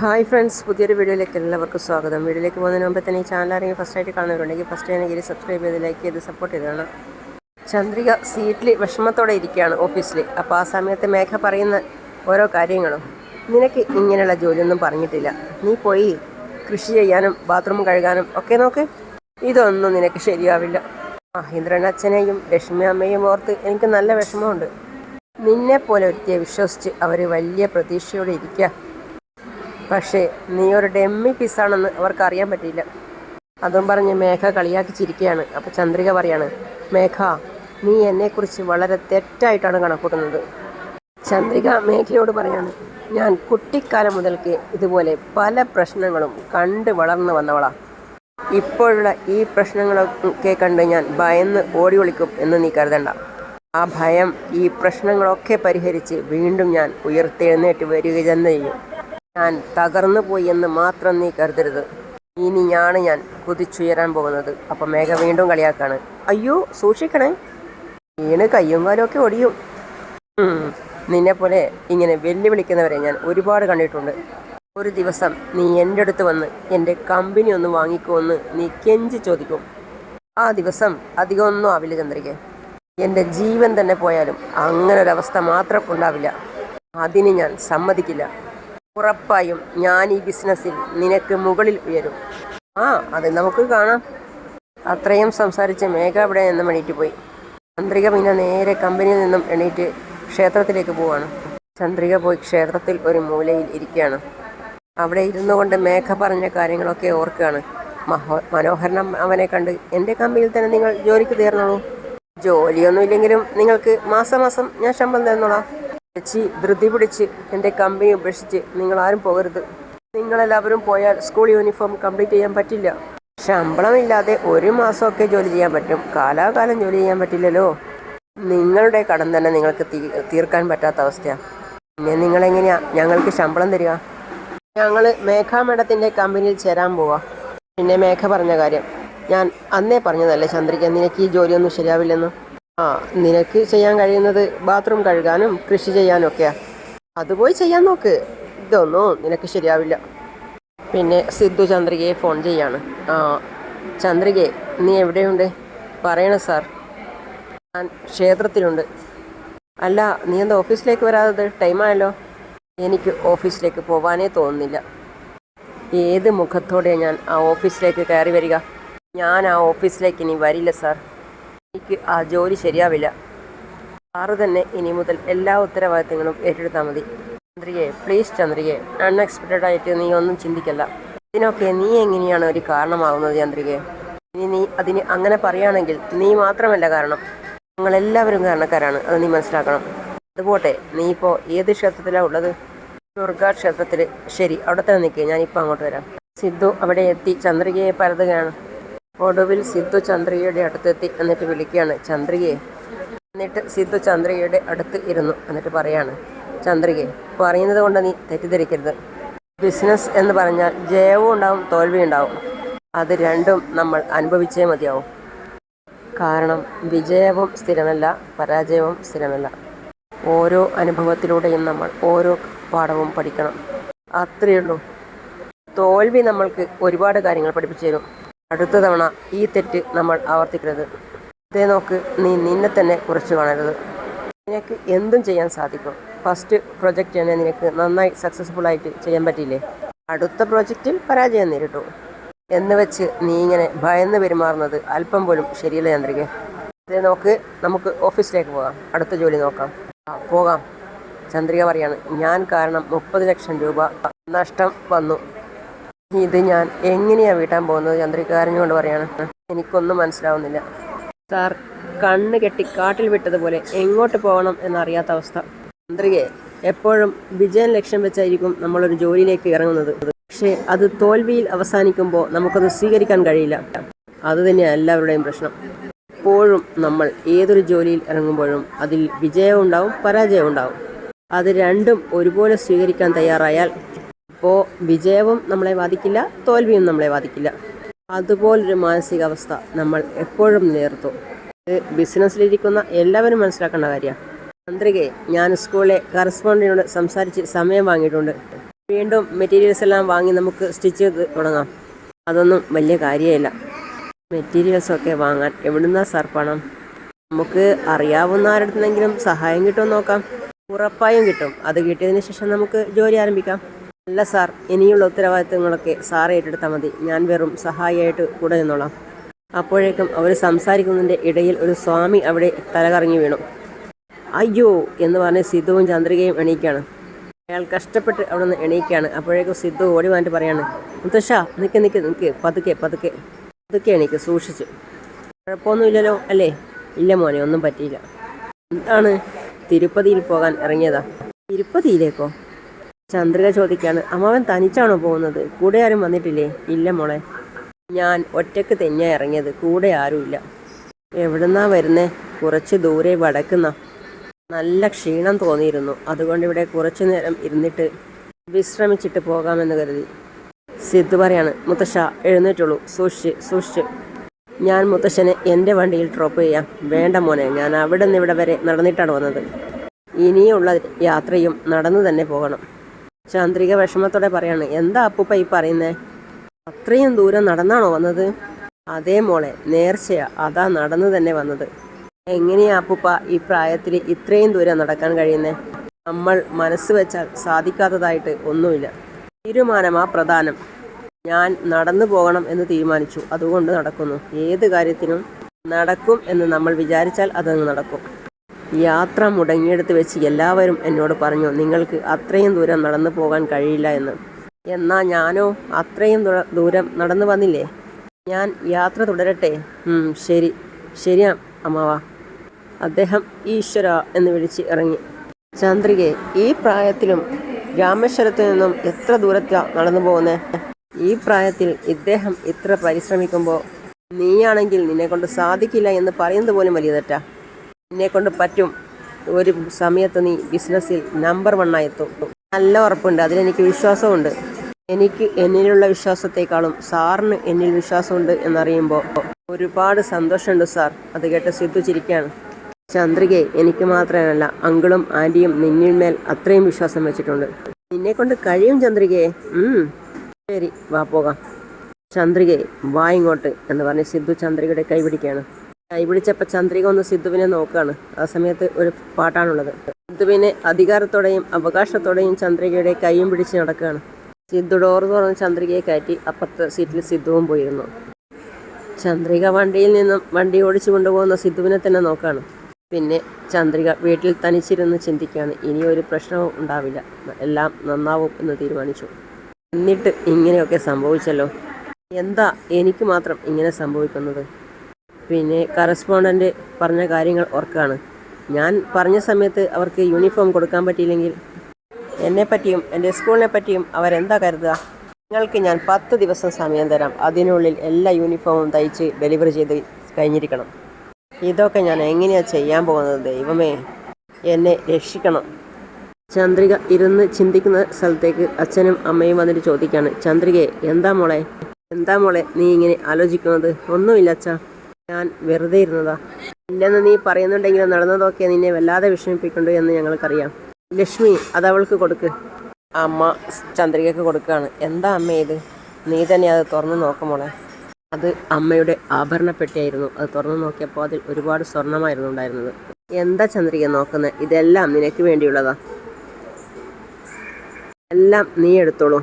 Hi friends പുതിയൊരു വീഡിയോയിലേക്ക് എല്ലാവർക്കും സ്വാഗതം. വീഡിയോയിലേക്ക് പോകുന്നതിന് മുമ്പ് തന്നെ ഈ ചാനൽ ആരെങ്കിലും ഫസ്റ്റ് ആയിട്ട് കാണുന്നവരുണ്ടെങ്കിൽ ഫസ്റ്റ് ആണെങ്കിൽ സബ്സ്ക്രൈബ് ചെയ്ത് ലൈക്ക് ചെയ്ത് സപ്പോർട്ട് ചെയ്താണ് ചന്ദ്രിക സീറ്റിൽ വിഷമത്തോടെ ഇരിക്കുകയാണ് ഓഫീസിൽ അപ്പോൾ ആ സമയത്ത് മേഘ പറയുന്ന ഓരോ കാര്യങ്ങളും. നിനക്ക് ഇങ്ങനെയുള്ള ജോലിയൊന്നും പറഞ്ഞിട്ടില്ല. നീ പോയി കൃഷി ചെയ്യാനും ബാത്റൂം കഴുകാനും ഒക്കെ നോക്ക്. ഇതൊന്നും നിനക്ക് ശരിയാവില്ല. മഹേന്ദ്രൻ അച്ഛനെയും ലക്ഷ്മി അമ്മയും ഓർത്ത് എനിക്ക് നല്ല വിഷമമുണ്ട്. നിന്നെപ്പോലെ ഒരുത്തിയെ വിശ്വസിച്ച് അവർ വലിയ പ്രതീക്ഷയോടെ ഇരിക്കുക. പക്ഷേ നീ ഒരു ഡെമ്മി പീസാണെന്ന് അവർക്ക് അറിയാൻ പറ്റിയില്ല. അതും പറഞ്ഞ് മേഘ കളിയാക്കി ചിരിക്കുകയാണ് അപ്പോൾ ചന്ദ്രിക പറയാണ് മേഘ നീ എന്നെക്കുറിച്ച് വളരെ തെറ്റായിട്ടാണ് കണക്കൂട്ടുന്നത്. ചന്ദ്രിക മേഘയോട് പറയാണ് ഞാൻ കുട്ടിക്കാലം മുതൽക്ക് ഇതുപോലെ പല പ്രശ്നങ്ങളും കണ്ട് വളർന്നു വന്നവളാ. ഇപ്പോഴുള്ള ഈ പ്രശ്നങ്ങളൊക്കെ കണ്ട് ഞാൻ ഭയന്ന് ഓടി ഒളിക്കും എന്ന് നീ കരുതണ്ട. ആ ഭയം ഈ പ്രശ്നങ്ങളൊക്കെ പരിഹരിച്ച് വീണ്ടും ഞാൻ ഉയർത്തെഴുന്നേറ്റ് വരിക തന്നെ ചെയ്യും. ഞാൻ തകർന്നു പോയി എന്ന് മാത്രം നീ കരുതരുത്. ഇനിയാണ് ഞാൻ കുതിച്ചുയരാൻ പോകുന്നത്. അപ്പം മേഘ വീണ്ടും കളിയാക്കാണ്. അയ്യോ സൂക്ഷിക്കണേ. വീണ് കയ്യും കാലും ഒക്കെ ഒടിയും നിന്നെ നിന്നെപ്പോലെ ഇങ്ങനെ വെല്ലുവിളിക്കുന്നവരെ ഞാൻ ഒരുപാട് കണ്ടിട്ടുണ്ട്. ഒരു ദിവസം നീ എന്റെ അടുത്ത് വന്ന് എന്റെ കമ്പനി ഒന്ന് വാങ്ങിക്കുമെന്ന് നീ കെഞ്ചി ചോദിക്കും. ആ ദിവസം അധികമൊന്നും ആവില്ല ചന്ദ്രികെ. എന്റെ ജീവൻ തന്നെ പോയാലും അങ്ങനൊരവസ്ഥ മാത്രം ഉണ്ടാവില്ല. അതിന് ഞാൻ സമ്മതിക്കില്ല. ഉറപ്പായും ഞാൻ ഈ ബിസിനസ്സിൽ നിനക്ക് മുകളിൽ ഉയരും. ആ അത് നമുക്ക് കാണാം. അത്രയും സംസാരിച്ച് മേഘ അവിടെ നിന്നും എണീറ്റ് പോയി. ചന്ദ്രിക പിന്നെ നേരെ കമ്പനിയിൽ നിന്നും എണീറ്റ് ക്ഷേത്രത്തിലേക്ക് പോവാണ്. ചന്ദ്രിക പോയി ക്ഷേത്രത്തിൽ ഒരു മൂലയിൽ ഇരിക്കുകയാണ്. അവിടെ ഇരുന്നു കൊണ്ട് മേഘ പറഞ്ഞ കാര്യങ്ങളൊക്കെ ഓർക്കുകയാണ്. മഹോ മനോഹരനം അവനെ കണ്ട് എന്റെ കമ്പനിയിൽ തന്നെ നിങ്ങൾ ജോലിക്ക് തീർന്നോളൂ. ജോലിയൊന്നും ഇല്ലെങ്കിലും നിങ്ങൾക്ക് മാസം മാസം ഞാൻ ശമ്പളം തന്നോളാം. ചേച്ചി ധൃതി പിടിച്ച് എന്റെ കമ്പനി ഉപേക്ഷിച്ച് നിങ്ങൾ ആരും പോകരുത്. നിങ്ങളെല്ലാവരും പോയാൽ സ്കൂൾ യൂണിഫോം കംപ്ലീറ്റ് ചെയ്യാൻ പറ്റില്ല. ശമ്പളമില്ലാതെ ഒരു മാസമൊക്കെ ജോലി ചെയ്യാൻ പറ്റും. കാലാകാലം ജോലി ചെയ്യാൻ പറ്റില്ലല്ലോ. നിങ്ങളുടെ കടം തന്നെ നിങ്ങൾക്ക് തീർക്കാൻ പറ്റാത്ത അവസ്ഥയാണ് പിന്നെ നിങ്ങളെങ്ങനെയാ? ഞങ്ങൾക്ക് ശമ്പളം തരിക. ഞങ്ങൾ മേഘ മേഡത്തിന്റെ കമ്പനിയിൽ ചേരാൻ പോവാ. പിന്നെ മേഘ പറഞ്ഞ കാര്യം. ഞാൻ അന്നേ പറഞ്ഞതല്ലേ ചന്ദ്രിക്ക നിനക്ക് ഈ ജോലിയൊന്നും ശരിയാവില്ലെന്ന്? ആ നിനക്ക് ചെയ്യാൻ കഴിയുന്നത് ബാത്റൂം കഴുകാനും കൃഷി ചെയ്യാനൊക്കെയാ അതുപോയി അത് ചെയ്യാൻ നോക്ക്. ഇതൊന്നും നിനക്ക് ശരിയാവില്ല. പിന്നെ സിദ്ധു ചന്ദ്രികയെ ഫോൺ ചെയ്യാണ്. ആ ചന്ദ്രികയെ നീ എവിടെയുണ്ട്? പറയണം സാർ. ഞാൻ ക്ഷേത്രത്തിലുണ്ട്. അല്ല നീ എന്താ ഓഫീസിലേക്ക് വരാതെ ടൈമായല്ലോ എനിക്ക് ഓഫീസിലേക്ക് പോവാനേ തോന്നുന്നില്ല. ഏത് മുഖത്തോടെ ഞാൻ ആ ഓഫീസിലേക്ക് കയറി വരിക? ഞാൻ ആ ഓഫീസിലേക്ക് ഇനി വരില്ല സാർ. എനിക്ക് ആ ജോലി ശരിയാവില്ല. സാറ് തന്നെ ഇനി മുതൽ എല്ലാ ഉത്തരവാദിത്തങ്ങളും ഏറ്റെടുത്താൽ മതി. ചന്ദ്രികയെ പ്ലീസ് ചന്ദ്രികയെ അൺഎക്സ്പെക്റ്റഡ് ആയിട്ട് നീ ഒന്നും ചിന്തിക്കല്ല ഇതിനൊക്കെ നീ എങ്ങനെയാണ് ഒരു കാരണമാകുന്നത് ചന്ദ്രികയെ? ഇനി നീ അതിന് അങ്ങനെ പറയുകയാണെങ്കിൽ നീ മാത്രമല്ല കാരണം. ഞങ്ങളെല്ലാവരും കാരണക്കാരാണ് അത് നീ മനസ്സിലാക്കണം. അതുപോട്ടെ നീ ഇപ്പോൾ ഏത് ക്ഷേത്രത്തിലാണ് ഉള്ളത്? ദുർഗാ ക്ഷേത്രത്തിൽ ശരി അവിടെ തന്നെ നിൽക്കുക ഞാനിപ്പോൾ അങ്ങോട്ട് വരാം. സിദ്ധു അവിടെ എത്തി ചന്ദ്രികയെ പരതുകയാണ്. ഒടുവിൽ സിദ്ധു ചന്ദ്രികയുടെ അടുത്തെത്തി എന്നിട്ട് വിളിക്കുകയാണ് ചന്ദ്രികയെ എന്നിട്ട് സിദ്ധു ചന്ദ്രികയുടെ അടുത്ത് ഇരുന്നു എന്നിട്ട് പറയാണ് ചന്ദ്രികയെ പറയുന്നത് കൊണ്ട് നീ തെറ്റിദ്ധരിക്കരുത്. ബിസിനസ് എന്ന് പറഞ്ഞാൽ ജയവും ഉണ്ടാവും തോൽവിയും ഉണ്ടാവും. അത് രണ്ടും നമ്മൾ അനുഭവിച്ചേ മതിയാവും. കാരണം വിജയവും സ്ഥിരമല്ല പരാജയവും സ്ഥിരമല്ല. ഓരോ അനുഭവത്തിലൂടെയും നമ്മൾ ഓരോ പാഠവും പഠിക്കണം. അത്രയേ ഉള്ളൂ. തോൽവി നമ്മൾക്ക് ഒരുപാട് കാര്യങ്ങൾ പഠിപ്പിച്ചു തരും. അടുത്ത തവണ ഈ തെറ്റ് നമ്മൾ ആവർത്തിക്കരുത്. അതേ നോക്ക് നീ നിന്നെ തന്നെ കുറച്ച് കാണരുത് നിനക്ക് എന്തും ചെയ്യാൻ സാധിക്കും. ഫസ്റ്റ് പ്രൊജക്റ്റ് തന്നെ നിനക്ക് നന്നായി സക്സസ്ഫുൾ ആയിട്ട് ചെയ്യാൻ പറ്റിയില്ലേ? അടുത്ത പ്രൊജക്റ്റിൽ പരാജയം നേരിട്ടു. എന്ന് വെച്ച് നീ ഇങ്ങനെ ഭയന്ന് പെരുമാറുന്നത് അല്പം പോലും ശരിയല്ല ചന്ദ്രിക. അതേ നോക്ക് നമുക്ക് ഓഫീസിലേക്ക് പോകാം. അടുത്ത ജോലി നോക്കാം. പോകാം. ചന്ദ്രിക പറയാണ് ഞാൻ കാരണം മുപ്പത് ലക്ഷം രൂപ നഷ്ടം വന്നു. ഇത് ഞാൻ എങ്ങനെയാണ് വീട്ടാൻ പോകുന്നത് ചന്ദ്രിക കരഞ്ഞുകൊണ്ട് പറയാണ്. എനിക്കൊന്നും മനസ്സിലാവുന്നില്ല. സാർ കണ്ണ് കെട്ടി കാട്ടിൽ വിട്ടതുപോലെ എങ്ങോട്ട് പോകണം എന്നറിയാത്ത അവസ്ഥ. ചന്ദ്രികയെ എപ്പോഴും വിജയം ലക്ഷ്യം വെച്ചായിരിക്കും നമ്മളൊരു ജോലിയിലേക്ക് ഇറങ്ങുന്നത്. പക്ഷേ അത് തോൽവിയിൽ അവസാനിക്കുമ്പോൾ നമുക്കത് സ്വീകരിക്കാൻ കഴിയില്ല. അത് തന്നെയാണ് എല്ലാവരുടെയും പ്രശ്നം. എപ്പോഴും നമ്മൾ ഏതൊരു ജോലിയിൽ ഇറങ്ങുമ്പോഴും അതിൽ വിജയവും ഉണ്ടാവും പരാജയവും ഉണ്ടാവും. അത് രണ്ടും ഒരുപോലെ സ്വീകരിക്കാൻ തയ്യാറായാൽ അപ്പോൾ വിജയവും നമ്മളെ ബാധിക്കില്ല തോൽവിയും നമ്മളെ ബാധിക്കില്ല. അതുപോലൊരു മാനസികാവസ്ഥ നമ്മൾ എപ്പോഴും നേർത്തു ബിസിനസ്സിലിരിക്കുന്ന എല്ലാവരും മനസ്സിലാക്കേണ്ട കാര്യമാണ് ചന്ദ്രികയെ ഞാൻ സ്കൂളിലെ കറസ്പോണ്ടിനോട് സംസാരിച്ച് സമയം വാങ്ങിയിട്ടുണ്ട്. വീണ്ടും മെറ്റീരിയൽസ് എല്ലാം വാങ്ങി നമുക്ക് സ്റ്റിച്ച് ചെയ്ത് തുടങ്ങാം. അതൊന്നും വലിയ കാര്യമില്ല. മെറ്റീരിയൽസൊക്കെ വാങ്ങാൻ എവിടുന്നാ സാർ പണം നമുക്ക് അറിയാവുന്ന ആരുടെ സഹായം കിട്ടുമെന്ന് നോക്കാം. ഉറപ്പായും കിട്ടും. അത് കിട്ടിയതിന് ശേഷം നമുക്ക് ജോലി ആരംഭിക്കാം. അല്ല സാർ ഇനിയുള്ള ഉത്തരവാദിത്തങ്ങളൊക്കെ സാർ ഏറ്റെടുത്താൽ മതി. ഞാൻ വെറും സഹായിയായിട്ട് കൂടെ നിന്നോളാം. അപ്പോഴേക്കും അവർ സംസാരിക്കുന്നതിന്റെ ഇടയിൽ ഒരു സ്വാമി അവിടെ തലകറങ്ങി വീണു. അയ്യോ എന്ന് പറഞ്ഞ് സിദ്ധുവും ചന്ദ്രികയും എണീക്കാണ്. അയാൾ കഷ്ടപ്പെട്ട് അവിടെ നിന്ന് എണീക്കുകയാണ് അപ്പോഴേക്കും സിദ്ധു ഓടി വന്നിട്ട് പറയാണ് മുത്തശ്ശ നിൽക്ക് നിൽക്ക് നിൽക്ക് പതുക്കെ പതുക്കെ പതുക്കെ എണീക്ക് സൂക്ഷിച്ചു. കുഴപ്പമൊന്നുമില്ലല്ലോ അല്ലേ? ഇല്ല മോനെ ഒന്നും പറ്റിയില്ല. എന്താണ്? തിരുപ്പതിയിൽ പോകാൻ ഇറങ്ങിയതാ. തിരുപ്പതിയിലേക്കോ? ചന്ദ്രിക ചോദിക്കാണ് അമ്മാവൻ തനിച്ചാണോ പോകുന്നത്? കൂടെ ആരും വന്നിട്ടില്ലേ? ഇല്ല മോളെ. ഞാൻ ഒറ്റയ്ക്ക് തെഞ്ഞാ ഇറങ്ങിയത്. കൂടെ ആരുമില്ല. എവിടുന്നാ വരുന്നേ? കുറച്ച് ദൂരെ വടക്കുന്ന നല്ല ക്ഷീണം തോന്നിയിരുന്നു. അതുകൊണ്ട് ഇവിടെ കുറച്ചു നേരം ഇരുന്നിട്ട് വിശ്രമിച്ചിട്ട് പോകാമെന്ന് കരുതി. സിദ്ധു പറയാണ് മുത്തശ്ശ എഴുന്നേറ്റുള്ളൂ. സൂക്ഷിച്ച് സൂക്ഷിച്ച്. ഞാൻ മുത്തശ്ശനെ എന്റെ വണ്ടിയിൽ ഡ്രോപ്പ് ചെയ്യാം. വേണ്ട മോനെ ഞാൻ അവിടെ നിന്ന് ഇവിടെ വരെ നടന്നിട്ടാണ് വന്നത്. ഇനിയുള്ള യാത്രയും നടന്നു തന്നെ പോകണം. ചന്ദ്രിക വിഷമത്തോടെ പറയാണ് എന്താ അപ്പൂപ്പ ഈ പറയുന്നേ? അത്രയും ദൂരം നടന്നാണോ വന്നത്? അതേ മോളെ നേർച്ചയാ. അതാ നടന്നു തന്നെ വന്നത്. എങ്ങനെയാ അപ്പൂപ്പ ഈ പ്രായത്തിൽ ഇത്രയും ദൂരം നടക്കാൻ കഴിയുന്നേ? നമ്മൾ മനസ്സ് വെച്ചാൽ സാധിക്കാത്തതായിട്ട് ഒന്നുമില്ല. തീരുമാനമാ പ്രധാനം. ഞാൻ നടന്നു പോകണം എന്ന് തീരുമാനിച്ചു. അതുകൊണ്ട് നടക്കുന്നു. ഏത് കാര്യത്തിനും നടക്കും എന്ന് നമ്മൾ വിചാരിച്ചാൽ അതങ്ങ് നടക്കും. യാത്ര മുടങ്ങിയെടുത്ത് വെച്ച് എല്ലാവരും എന്നോട് പറഞ്ഞു നിങ്ങൾക്ക് അത്രയും ദൂരം നടന്നു പോകാൻ കഴിയില്ല എന്ന്. എന്നാൽ ഞാനോ അത്രയും ദൂരം നടന്നു വന്നില്ലേ? ഞാൻ യാത്ര തുടരട്ടെ. ശരി. ശരിയാ അമ്മാവ. അദ്ദേഹം ഈശ്വര എന്ന് വിളിച്ച് ഇറങ്ങി. ചന്ദ്രികെ ഈ പ്രായത്തിലും രാമേശ്വരത്തു നിന്നും എത്ര ദൂരത്താ നടന്നു പോകുന്നേ? ഈ പ്രായത്തിൽ ഇദ്ദേഹം ഇത്ര പരിശ്രമിക്കുമ്പോൾ നീയാണെങ്കിൽ നിന്നെ കൊണ്ട് സാധിക്കില്ല എന്ന് പറയുന്നത് പോലും വലിയ തെറ്റാ. നിന്നെ കൊണ്ട് പറ്റും. ഒരു സമയത്ത് നീ ബിസിനസ്സിൽ നമ്പർ വൺ എത്തും. നല്ല ഉറപ്പുണ്ട്. അതിലെനിക്ക് വിശ്വാസമുണ്ട് എനിക്ക് എന്നിലുള്ള വിശ്വാസത്തെക്കാളും സാറിന് എന്നിൽ വിശ്വാസമുണ്ട് എന്നറിയുമ്പോൾ ഒരുപാട് സന്തോഷമുണ്ട് സാർ. അത് കേട്ട് സിദ്ധു ചിരിക്കുകയാണ് ചന്ദ്രികയെ എനിക്ക് മാത്രമല്ല അങ്കിളും ആന്റിയും നിന്നിന്മേൽ അത്രയും വിശ്വാസം വെച്ചിട്ടുണ്ട്. നിന്നെ കൊണ്ട് കഴിയും ചന്ദ്രികയെ. ശരി വാ പോകാം. ചന്ദ്രികയെ വാ ഇങ്ങോട്ട് എന്ന് പറഞ്ഞ് സിദ്ധു ചന്ദ്രികയുടെ കൈ പിടിക്കുകയാണ്. കൈ പിടിച്ചപ്പോൾ ചന്ദ്രിക ഒന്ന് സിദ്ധുവിനെ നോക്കുകയാണ് ആ സമയത്ത് ഒരു പാട്ടാണുള്ളത്. സിദ്ധുവിനെ അധികാരത്തോടെയും അവകാശത്തോടെയും ചന്ദ്രികയുടെ കൈയും പിടിച്ച് നടക്കുകയാണ് സിദ്ധു ഡോർ തുറന്ന് ചന്ദ്രികയെ കയറ്റി അപ്പുറത്തെ സീറ്റിൽ സിദ്ധുവും പോയിരുന്നു. ചന്ദ്രിക വണ്ടിയിൽ നിന്നും വണ്ടി ഓടിച്ചു കൊണ്ടുപോകുന്ന സിദ്ധുവിനെ തന്നെ നോക്കുകയാണ് പിന്നെ ചന്ദ്രിക വീട്ടിൽ തനിച്ചിരുന്ന് ചിന്തിക്കുകയാണ് ഇനി ഒരു പ്രശ്നവും ഉണ്ടാവില്ല. എല്ലാം നന്നാവും എന്ന് തീരുമാനിച്ചു. എന്നിട്ട് ഇങ്ങനെയൊക്കെ സംഭവിച്ചല്ലോ. എന്താ എനിക്ക് മാത്രം ഇങ്ങനെ സംഭവിക്കുന്നത്? പിന്നെ കറസ്പോണ്ടന്റ് പറഞ്ഞ കാര്യങ്ങൾ ഓർക്കാണ് ഞാൻ പറഞ്ഞ സമയത്ത് അവർക്ക് യൂണിഫോം കൊടുക്കാൻ പറ്റിയില്ലെങ്കിൽ എന്നെ പറ്റിയും എന്റെ സ്കൂളിനെ പറ്റിയും അവരെന്താ കരുതുക? നിങ്ങൾക്ക് ഞാൻ പത്ത് ദിവസം സമയം തരാം. അതിനുള്ളിൽ എല്ലാ യൂണിഫോമും തയ്ച്ച് ഡെലിവറി ചെയ്ത് കഴിഞ്ഞിരിക്കണം. ഇതൊക്കെ ഞാൻ എങ്ങനെയാണ് ചെയ്യാൻ പോകുന്നത്? ദൈവമേ എന്നെ രക്ഷിക്കണം. ചന്ദ്രിക ഇരുന്ന് ചിന്തിക്കുന്ന സ്ഥലത്തേക്ക് അച്ഛനും അമ്മയും വന്നിട്ട് ചോദിക്കാണ് ചന്ദ്രികയെ എന്താ മോളെ? എന്താ മോളെ നീ ഇങ്ങനെ ആലോചിക്കുന്നത്? ഒന്നുമില്ല അച്ഛാ. ഞാൻ വെറുതെ ഇരുന്നതാ. ഇല്ലെന്ന് നീ പറയുന്നുണ്ടെങ്കിലും നടന്നതൊക്കെ നിന്നെ വല്ലാതെ വിഷമിപ്പിക്കുന്നുണ്ട് എന്ന് ഞങ്ങൾക്കറിയാം. ലക്ഷ്മി അത് അവൾക്ക് കൊടുക്ക്. അമ്മ ചന്ദ്രികയ്ക്ക് കൊടുക്കുകയാണ് എന്താ അമ്മ ഇത്? നീ തന്നെ അത് തുറന്നു നോക്കുമോളെ അത് അമ്മയുടെ ആഭരണപ്പെട്ടിയായിരുന്നു അത് തുറന്നു നോക്കിയപ്പോൾ അതിൽ ഒരുപാട് സ്വർണമായിരുന്നു ഉണ്ടായിരുന്നത്. എന്താ ചന്ദ്രിക നോക്കുന്നത് ഇതെല്ലാം നിനക്ക് വേണ്ടിയുള്ളതാ. എല്ലാം നീ എടുത്തോളൂ.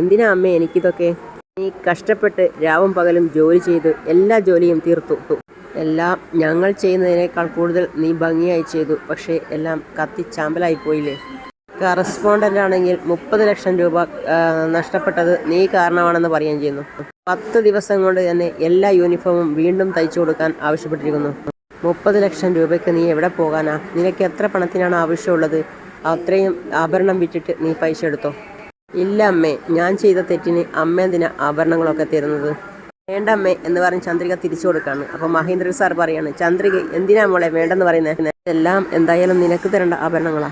എന്തിനാ അമ്മ എനിക്കിതൊക്കെ? നീ കഷ്ടപ്പെട്ട് രാവും പകലും ജോലി ചെയ്ത് എല്ലാ ജോലിയും തീർത്തു. എല്ലാം ഞങ്ങൾ ചെയ്യുന്നതിനേക്കാൾ കൂടുതൽ നീ ഭംഗിയായി ചെയ്തു. പക്ഷേ എല്ലാം കത്തി ചാമ്പലായി പോയില്ലേ? കറസ്പോണ്ടന്റ് ആണെങ്കിൽ മുപ്പത് ലക്ഷം രൂപ നഷ്ടപ്പെട്ടത് നീ കാരണമാണെന്ന് പറയുകയും ചെയ്യുന്നു. പത്ത് ദിവസം കൊണ്ട് തന്നെ എല്ലാ യൂണിഫോമും വീണ്ടും തയ്ച്ചു കൊടുക്കാൻ ആവശ്യപ്പെട്ടിരിക്കുന്നു. മുപ്പത് ലക്ഷം രൂപയ്ക്ക് നീ എവിടെ പോകാനാ? നിനക്ക് എത്ര പണത്തിനാണ് ആവശ്യമുള്ളത്? അത്രയും ആഭരണം വിറ്റിട്ട് നീ പൈസ എടുത്തോ? ഇല്ല അമ്മേ ഞാൻ ചെയ്ത തെറ്റിന് അമ്മ എന്തിനാ ആഭരണങ്ങളൊക്കെ തരുന്നത്? വേണ്ട അമ്മേ എന്ന് പറഞ്ഞ് ചന്ദ്രിക തിരിച്ചു കൊടുക്കാണ്. അപ്പോൾ മഹേന്ദ്രൻ സാർ പറയാണ് ചന്ദ്രിക എന്തിനാ മോളെ വേണ്ടെന്ന് പറയുന്നത് എല്ലാം എന്തായാലും നിനക്ക് തരേണ്ട ആഭരണങ്ങളാ.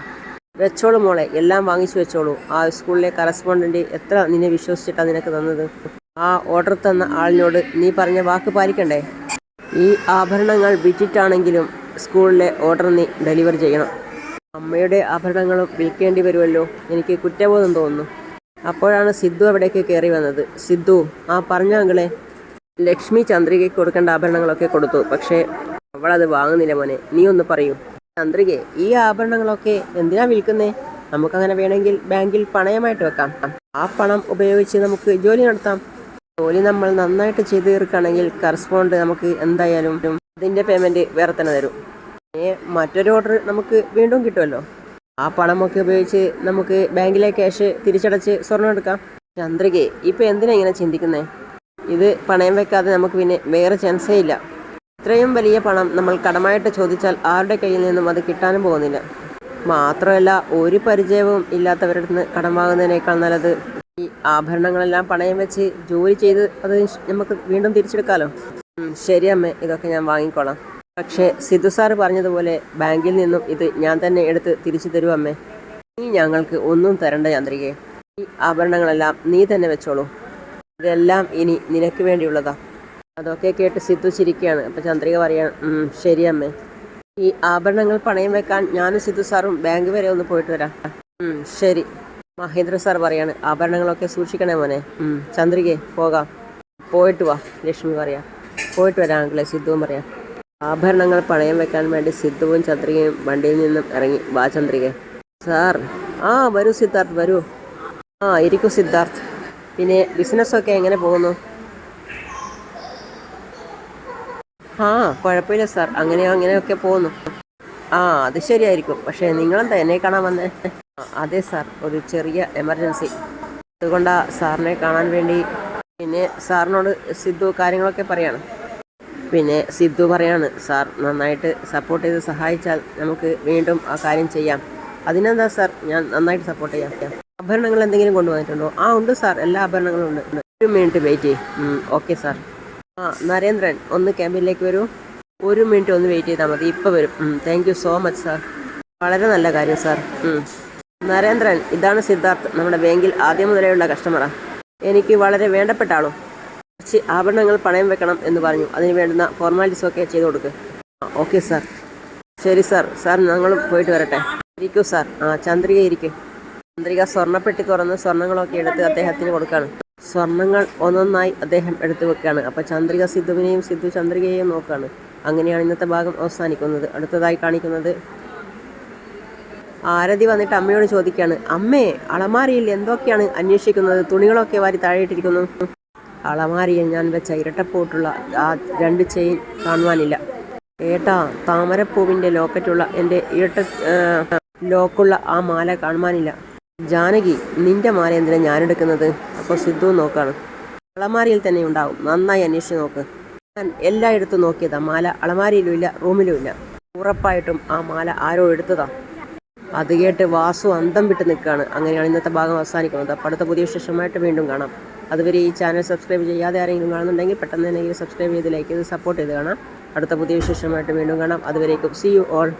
വെച്ചോളൂ മോളെ എല്ലാം വാങ്ങിച്ചു വെച്ചോളൂ. ആ സ്കൂളിലെ കറസ്പോണ്ടന്റ് എത്ര നിന്നെ വിശ്വസിച്ചിട്ടാണ് നിനക്ക് തന്നത്? ആ ഓർഡർ തന്ന ആളിനോട് നീ പറഞ്ഞ വാക്ക് പാലിക്കണ്ടേ? ഈ ആഭരണങ്ങൾ വിറ്റിട്ടാണെങ്കിലും സ്കൂളിലെ ഓർഡർ നീ ഡെലിവർ ചെയ്യണം. അമ്മയുടെ ആഭരണങ്ങളും വിൽക്കേണ്ടി വരുമല്ലോ. എനിക്ക് കുറ്റബോധം തോന്നുന്നു. അപ്പോഴാണ് സിദ്ധു അവിടേക്ക് കയറി വന്നത്. സിദ്ധു ആ പറഞ്ഞ ലക്ഷ്മി ചന്ദ്രികയ്ക്ക് കൊടുക്കേണ്ട ആഭരണങ്ങളൊക്കെ കൊടുത്തു. പക്ഷേ അവളത് വാങ്ങുന്നില്ല മോനെ. നീ ഒന്ന് പറയൂ. ചന്ദ്രികെ ഈ ആഭരണങ്ങളൊക്കെ എന്തിനാ വിൽക്കുന്നേ? നമുക്കങ്ങനെ വേണമെങ്കിൽ ബാങ്കിൽ പണയമായിട്ട് വെക്കാം. ആ പണം ഉപയോഗിച്ച് നമുക്ക് ജോലി നടത്താം. ജോലി നമ്മൾ നന്നായിട്ട് ചെയ്തു തീർക്കുകയാണെങ്കിൽ കറസ്പോണ്ട് നമുക്ക് എന്തായാലും അതിന്റെ പേയ്മെന്റ് വേറെ തന്നെ തരും. മറ്റൊരു ഓർഡർ നമുക്ക് വീണ്ടും കിട്ടുമല്ലോ. ആ പണമൊക്കെ ഉപയോഗിച്ച് നമുക്ക് ബാങ്കിലെ ക്യാഷ് തിരിച്ചടച്ച് സ്വർണം എടുക്കാം. ചന്ദ്രികെ ഇപ്പം എന്തിനാ ഇങ്ങനെ ചിന്തിക്കുന്നത് ഇത് പണയം വെക്കാതെ നമുക്ക് പിന്നെ വേറെ ചാൻസേ ഇല്ല. ഇത്രയും വലിയ പണം നമ്മൾ കടമായിട്ട് ചോദിച്ചാൽ ആരുടെ കയ്യിൽ നിന്നും അത് കിട്ടാനും പോകുന്നില്ല. മാത്രമല്ല ഒരു പരിചയവും ഇല്ലാത്തവരുടെ നിന്ന് കടം വാങ്ങുന്നതിനേക്കാൾ നല്ലത് ഈ ആഭരണങ്ങളെല്ലാം പണയം വെച്ച് ജോലി ചെയ്ത് അത് നമുക്ക് വീണ്ടും തിരിച്ചെടുക്കാമല്ലോ ശരി അമ്മേ ഇതൊക്കെ ഞാൻ വാങ്ങിക്കോളാം. പക്ഷേ സിദ്ധു സാറ് പറഞ്ഞതുപോലെ ബാങ്കിൽ നിന്നും ഇത് ഞാൻ തന്നെ എടുത്ത് തിരിച്ചു തരൂ അമ്മേ. നീ ഞങ്ങൾക്ക് ഒന്നും തരണ്ട ചന്ദ്രികയെ. ഈ ആഭരണങ്ങളെല്ലാം നീ തന്നെ വെച്ചോളൂ. ഇതെല്ലാം ഇനി നിനക്ക് വേണ്ടിയുള്ളതാ. അതൊക്കെ കേട്ട് സിദ്ധു ചിരിക്കുകയാണ്. അപ്പം ചന്ദ്രിക പറയാണ് "ഉം, ശരി അമ്മേ. ഈ ആഭരണങ്ങൾ പണയം വെക്കാൻ ഞാനും സിദ്ധു സാറും ബാങ്ക് വരെ ഒന്ന് പോയിട്ട് വരാം. ശരി. മഹേന്ദ്ര സാർ പറയാണ് ആഭരണങ്ങളൊക്കെ സൂക്ഷിക്കണേ മോനെ. ഉം, ചന്ദ്രികെ പോകാം. പോയിട്ട് വാ ലക്ഷ്മി പറയാം. പോയിട്ട് വരാം അങ്കിളെ സിദ്ധുവും പറയാം. ആഭരണങ്ങൾ പണയം വെക്കാൻ വേണ്ടി സിദ്ധുവും ചന്ദ്രികയും വണ്ടിയിൽ നിന്നും ഇറങ്ങി. വാ ചന്ദ്രിക. സാർ. ആ വരൂ സിദ്ധാർത്ഥ് വരൂ. ആ ഇരിക്കൂ സിദ്ധാർത്ഥ്. പിന്നെ ബിസിനസ്സൊക്കെ എങ്ങനെ പോകുന്നു? ആ കുഴപ്പമില്ല സാർ. അങ്ങനെയോ അങ്ങനെയൊക്കെ പോകുന്നു. ആ അത് ശരിയായിരിക്കും. പക്ഷേ നിങ്ങളെന്താ എന്നെ കാണാൻ വന്നേ? അതെ സാർ. ഒരു ചെറിയ എമർജൻസി. അതുകൊണ്ടാണ് സാറിനെ കാണാൻ വേണ്ടി. പിന്നെ സാറിനോട് സിദ്ധു കാര്യങ്ങളൊക്കെ പറയാണ്. പിന്നെ സിദ്ധു പറയാണ് സാർ നന്നായിട്ട് സപ്പോർട്ട് ചെയ്ത് സഹായിച്ചാൽ നമുക്ക് വീണ്ടും ആ കാര്യം ചെയ്യാം. അതിനെന്താ സാർ? ഞാൻ നന്നായിട്ട് സപ്പോർട്ട് ചെയ്യാം. ആഭരണങ്ങൾ എന്തെങ്കിലും കൊണ്ടുവന്നിട്ടുണ്ടോ? ആ ഉണ്ട് സാർ എല്ലാ ആഭരണങ്ങളും ഉണ്ട്. ഒരു മിനിറ്റ് വെയിറ്റ് ചെയ്യും. ഓക്കെ സാർ ആ നരേന്ദ്രൻ ഒന്ന് ക്യാമ്പിലേക്ക് വരൂ. ഒരു മിനിറ്റ് ഒന്ന് വെയിറ്റ് ചെയ്താൽ മതി ഇപ്പോൾ വരും. Thank you so much sir വളരെ നല്ല കാര്യം സാർ നരേന്ദ്രൻ ഇതാണ് സിദ്ധാർത്ഥ് നമ്മുടെ ബാങ്കിൽ ആദ്യം മുതലേയുള്ള കസ്റ്റമറാണ് എനിക്ക് വളരെ വേണ്ടപ്പെട്ട ആളും? കുറച്ച് ആഭരണങ്ങൾ പണയം വെക്കണം എന്ന് പറഞ്ഞു. അതിന് വേണ്ടുന്ന ഫോർമാലിറ്റീസ് ഒക്കെ ചെയ്തു കൊടുക്ക്. ഓക്കെ സാർ ശരി സാർ സാർ ഞങ്ങളും പോയിട്ട് വരട്ടെ. ഇരിക്കൂ സാർ ആ ചന്ദ്രിക ഇരിക്കും. ചന്ദ്രിക സ്വർണപ്പെട്ടി തുറന്ന് സ്വർണങ്ങളൊക്കെ എടുത്ത് അദ്ദേഹത്തിന് കൊടുക്കുകയാണ് സ്വർണങ്ങൾ ഒന്നൊന്നായി അദ്ദേഹം എടുത്തു വെക്കുകയാണ് അപ്പോൾ ചന്ദ്രിക സിദ്ധുവിനെയും സിദ്ധു ചന്ദ്രികയെയും നോക്കുകയാണ് അങ്ങനെയാണ് ഇന്നത്തെ ഭാഗം അവസാനിക്കുന്നത്. അടുത്തതായി കാണിക്കുന്നത് ആരതി വന്നിട്ട് അമ്മയോട് ചോദിക്കുകയാണ് അമ്മേ അളമാരിയിൽ എന്തൊക്കെയാണ് അന്വേഷിക്കുന്നത്? തുണികളൊക്കെ വാരി താഴെയിട്ടിരിക്കുന്നു. അളമാരിയിൽ ഞാൻ വെച്ച ഇരട്ടപ്പോട്ടുള്ള ആ രണ്ട് ചെയിൻ കാണുവാനില്ല. ഏട്ടാ താമരപ്പൂവിന്റെ ലോക്കറ്റുള്ള എന്റെ ഇരട്ട ലോക്കുള്ള ആ മാല കാണുവാനില്ല. ജാനകി നിന്റെ മാല എന്തിനാ ഞാനെടുക്കുന്നത്? അപ്പോൾ സിദ്ധു നോക്കാണ്. അളമാരിയിൽ തന്നെ ഉണ്ടാവും. നന്നായി അന്വേഷിച്ച് നോക്ക്. ഞാൻ എല്ലായിടത്തും നോക്കിയതാ. മാല അളമാരിയിലും ഇല്ല റൂമിലും ഇല്ല. ഉറപ്പായിട്ടും ആ മാല ആരോ എടുത്തതാ. അത് കേട്ട് വാസു അന്തം വിട്ട് നിൽക്കുകയാണ്. അങ്ങനെയാണ് ഇന്നത്തെ ഭാഗം അവസാനിക്കുന്നത്. അപ്പോൾ അടുത്ത പുതിയ വിശേഷമായിട്ട് വീണ്ടും കാണാം. അതുവരെ ഈ ചാനൽ സബ്സ്ക്രൈബ് ചെയ്യാതെ ആരെങ്കിലും കാണുന്നുണ്ടെങ്കിൽ പെട്ടെന്ന് തന്നെ സബ്സ്ക്രൈബ് ചെയ്ത് ലൈക്ക് ചെയ്ത് സപ്പോർട്ട് ചെയ്ത് കാണാം. അടുത്ത പുതിയ വിശേഷമായിട്ട് വീണ്ടും കാണാം. അതുവരേക്കും സി യു ഓൾ